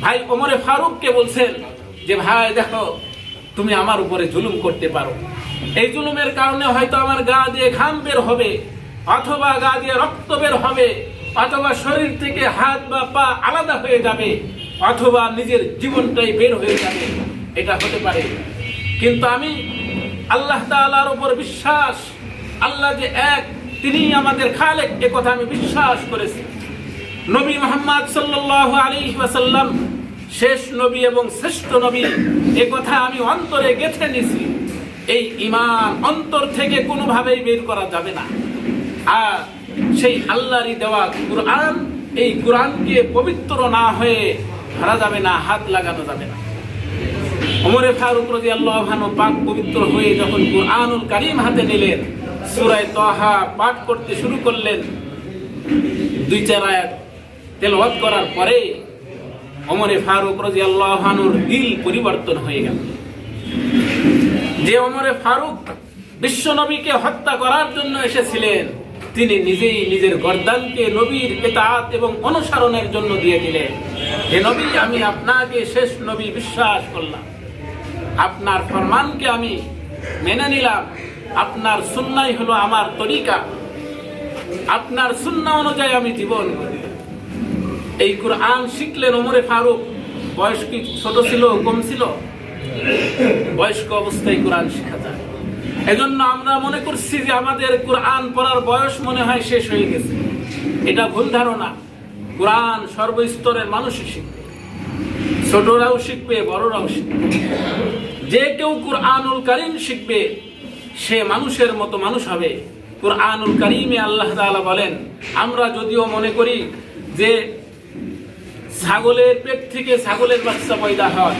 ভাই ওমরে ফারুককে বলছেন যে, ভাই, দেখো, তুমি আমার উপরে জুলুম করতে পারো। এই জুলুমের কারণে হয়তো আমার গা দিয়ে ঘাম বের হবে, অথবা গা দিয়ে রক্ত বের হবে, অথবা শরীর থেকে হাত বা পা আলাদা হয়ে যাবে, অথবা নিজের জীবনটাই বের হয়ে যাবে। এটা হতে পারে। কিন্তু আমি আল্লাহ তাআলার উপর বিশ্বাস, আল্লাহ যে এক তিনি আমাদের খালেক। এ কথা আমি বিশ্বাস করেছি। নবী মোহাম্মদ সাল্লাল্লাহু আলাইহি ওয়াসাল্লাম শেষ নবী এবং শ্রেষ্ঠ নবী, এ কথা আমি অন্তরে গেঁথে নিছি। এই ইমান অন্তর থেকে কোনোভাবেই বের করা যাবে না। আর সেই আল্লাহরই দেওয়া কুরআন, এই কোরআনকে পবিত্র না হয়ে ধরা যাবে না, হাত লাগানো যাবে না। ওমরে ফারুক রাজি আল্লাহ পাক পবিত্র হয়ে যখন কুরআনুল কারীম হাতে নিলেন, সুরায় তাহা পাঠ করতে শুরু করলেন, দুই চার আয়াত তেলাওয়াত করার পরে ওমরে ফারুক রাজি আল্লাহ দিল পরিবর্তন হয়ে গেল। যে ওমরে ফারুক বিশ্ব নবীকে হত্যা করার জন্য এসেছিলেন, তিনি নিজেই নিজের গর্দানকে নবীর পেতাত এবং অনুসরণের জন্য দিয়ে দিলেন। হে নবী, আমি আপনাকে শেষ নবী বিশ্বাস করলাম। আপনার ফরমানকে আমি মেনে নিলাম। আপনার সুন্নাই হলো আমার তরিকা। আপনার সুন্না অনুযায়ী আমি জীবন করি। এই কোরআন শিখলেন ওমরে ফারুক। বয়স কি ছোট ছিল, কম ছিল? বয়স্ক অবস্থায় কোরআন শেখা যায়। এজন্য আমরা মনে করছি যে আমাদের কোরআন পড়ার বয়স মনে হয় শেষ হয়ে গেছে। এটা ভুল ধারণা। কোরআন সর্বস্তরের মানুষই শিখবে। ছোটরাও শিখবে, বড়রাও শিখবে। যে কেউ কোরআনুল কারিম শিখবে, সে মানুষের মতো মানুষ হবে। কোরআনুল কারিমে আল্লাহ বলেন, আমরা যদিও মনে করি যে ছাগলের পেট থেকে ছাগলের বাচ্চা পয়দা হয়।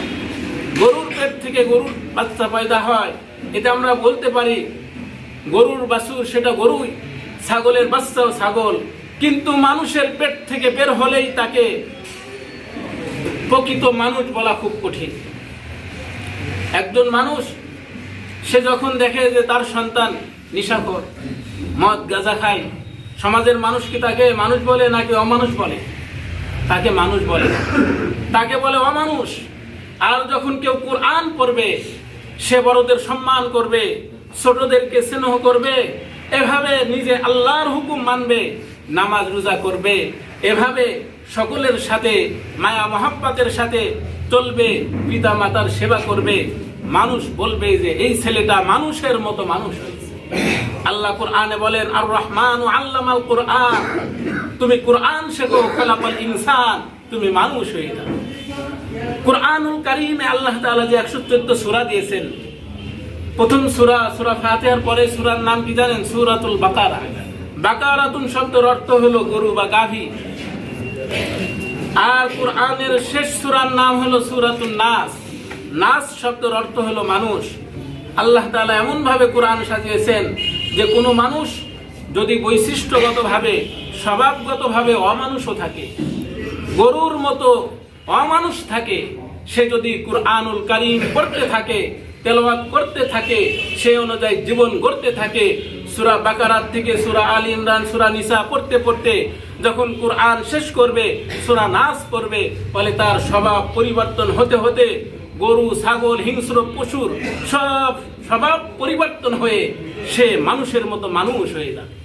গরুর পেট থেকে গরুর বাচ্চা পয়দা হয়। এটা আমরা বলতে পারি, গরুর বাছুর সেটা গরুই, ছাগলের বাচ্চাও ছাগল। কিন্তু মানুষের পেট থেকে বের হলেই তাকে প্রকৃত মানুষ বলা খুব কঠিন। একজন মানুষ, সে যখন দেখে যে তার সন্তান নিশাখর, মদ, গাঁজা খায়, সমাজের মানুষ কি তাকে মানুষ বলে নাকি অমানুষ বলে? তাকে মানুষ বলে। তাকে বলে অমানুষ। আর যখন কেউ কোরআন পড়বে, সে বড়দের সম্মান করবে, ছোটদেরকে স্নেহ করবে, এভাবে নিজে আল্লাহর হুকুম মানবে, নামাজ রোজা করবে, এভাবে সকলের সাথে, মায়া মহাব্বাতের সাথে চলবে পিতা মাতার সেবা করবে। মানুষ বলবে যে, এই ছেলেটা মানুষের মতো মানুষ আল্লাহ কোরআনে বলেন আর রহমান আল্লামাল কোরআন। তুমি কোরআন শেখো ইনসান। তুমি মানুষ হয়ে যাও। কোরআনুল কারিমে আল্লাহ যে দিয়েছেন, প্রথম পরে সুরার নাম কি জানেন? সুরাতুল বাকারা। বাকারাতুন শব্দের অর্থ হলো গরু বা গাভী। আর কোরআনের শেষ সুরার নাম হলো সুরাতুন নাস। নাস শব্দের অর্থ হলো মানুষ। আল্লাহ তালা এমন ভাবে কোরআন সাজিয়েছেন যে কোনো মানুষ যদি বৈশিষ্ট্যগতভাবে, স্বভাবগতভাবে অমানুষও থাকে, গরুর মতো অমানুষ থাকে, সে যদি কুরআনুল কারিম পড়তে থাকে, তেলাওয়াত করতে থাকে, সে অনুযায়ী জীবন গড়তে থাকে, সুরা বাকারাত থেকে সুরা আল ইমরান, সুরা নিসা পড়তে পড়তে যখন কুরআন শেষ করবে, সুরা নাস করবে ফলে তার স্বভাব পরিবর্তন হতে হতে গরু ছাগল হিংস্র পশুর সব স্বভাব পরিবর্তন হয়ে সে মানুষের মতো মানুষ হয়ে যাবে